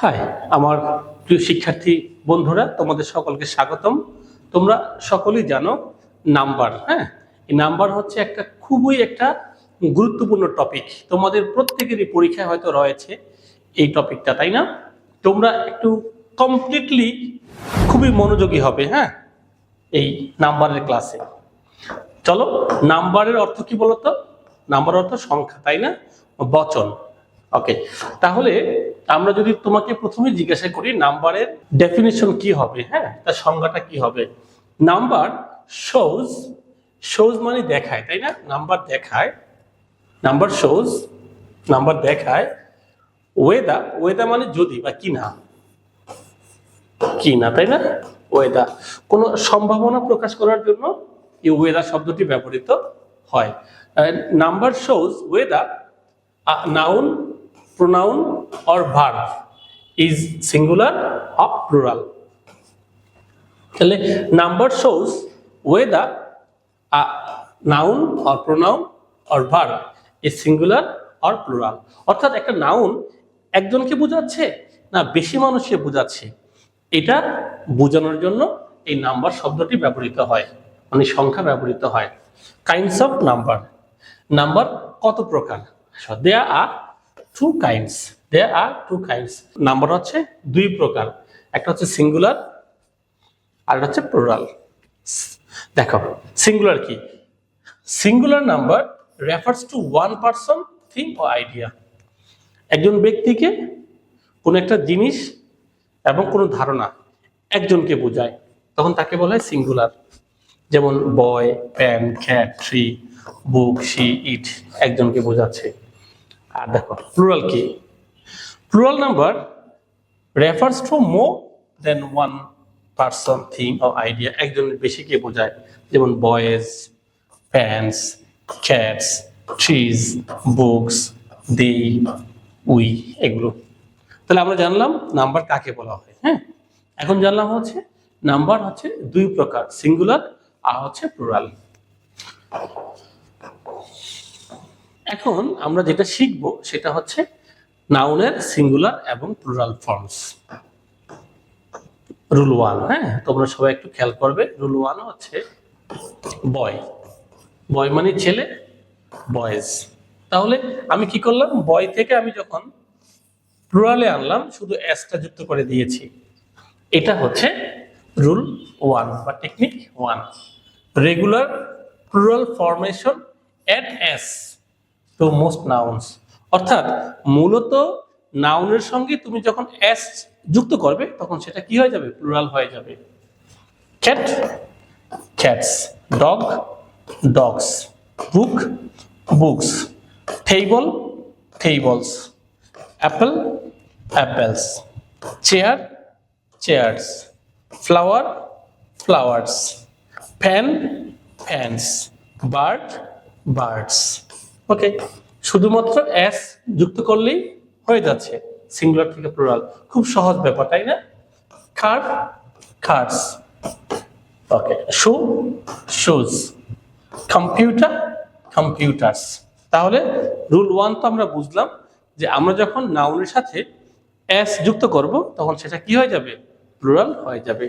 High, আমার প্রিয় শিক্ষার্থী বন্ধুরা, তোমাদের সকলকে স্বাগতম। তোমরা সকলেই জানো নাম্বার হ্যাঁ? এই নাম্বার হচ্ছে একটা খুবই একটা গুরুত্বপূর্ণ টপিক তোমাদের প্রত্যেকেরই পরীক্ষায় হয়তো রয়েছে এই টপিকটা তাই না? তোমরা একটু কমপ্লিটলি খুবই মনোযোগী হবে হ্যাঁ এই নাম্বারের ক্লাসে চলো, নাম্বারের অর্থ কি বলতো? নাম্বার অর্থ সংখ্যা, তাই না? বচন। ওকে তাহলে আমরা যদি তোমাকে প্রথমে জিজ্ঞাসা করি নাম্বারের ডেফিনেশন কি হবে হ্যাঁ? তার সংজ্ঞাটা কি হবে? নাম্বার শোজ শোজ মানে দেখায়, তাই না? নাম্বার দেখায় নাম্বার শোজ নাম্বার দেখায় ওয়েদা ওয়েদা মানে যদি বা কি না কি না তাই না? ওয়েদা কোনো সম্ভাবনা প্রকাশ করার জন্য এই ওয়েদা শব্দটি ব্যবহৃত হয়। Number shows whether noun pronoun or verb is singular of plural তাহলে number shows whether noun or pronoun or verb is singular or plural অর্থাৎ একটা নাউন একজনকে বোঝাচ্ছে না বেশি মানুষকে বোঝাচ্ছে? এটা বোঝানোর জন্য এই নাম্বার শব্দটি ব্যবহৃত হয় মানে সংখ্যা ব্যবহৃত হয়। কাইন্ডস অফ নাম্বার নাম্বার কত প্রকার? দেয়া আর টু কাইন্ডস দেয়া আর টু কাইন্ডস নাম্বার হচ্ছে দুই প্রকার। একটা হচ্ছে সিঙ্গুলার আর একটা হচ্ছে প্লুরাল দেখো সিঙ্গুলার কি? Singular number refers to one person thing O idea একজন ব্যক্তিকে কোনো একটা জিনিস এবং কোনো ধারণা একজনকে বোঝায়, তখন তাকে বলা হয় সিঙ্গুলার যেমন boy pen cat tree book she it একজনকে বোঝাচ্ছে। আর দেখো প্লুরাল কি? Plural number refers to more than one person thing O idea একজনের বেশিকে বোঝায়? যেমন boys pens cats trees books they we এগুলো। তাহলে আমরা জানলাম নাম্বার কাকে বলা হয় হ্যাঁ? এখন জানলাম হচ্ছে নাম্বার হচ্ছে দুই প্রকার সিঙ্গুলার আর হচ্ছে প্লুরাল এখন আমরা যেটা শিখব সেটা হচ্ছে নাউনের সিঙ্গুলার এবং প্লুরাল ফর্মস রুল ওয়ান হ্যাঁ? তোমরা সবাই একটু খেয়াল করবে। রুল ওয়ান হচ্ছে বয় বয় মানে ছেলে বয়েজ তাহলে আমি কি করলাম? বয় থেকে আমি যখন প্লুরালে আনলাম, শুধু এসটা যুক্ত করে দিয়েছি। এটা হচ্ছে রুল ওয়ান বা technique one regular plural formation add s to most nouns অর্থাৎ মূলত নাউনের সঙ্গে তুমি যখন এস যুক্ত করবে, তখন সেটা কি হয়ে যাবে? প্লুরাল হয়ে যাবে। Cat cats dog dogs book books table tables apple apples chair chairs flower flowers fan fans bird birds okay শুধুমাত্র এস যুক্ত করলেই হয়ে যাচ্ছে। সিঙ্গুলার থেকে প্লুরাল খুব সহজ ব্যাপার, তাই না? Car cars okay shoe shoes computer computers তাহলে রুল ওয়ান তো আমরা বুঝলাম যে আমরা যখন নাউনের সাথে এস যুক্ত করব, তখন সেটা কি হয়ে যাবে? প্লুরাল হয়ে যাবে।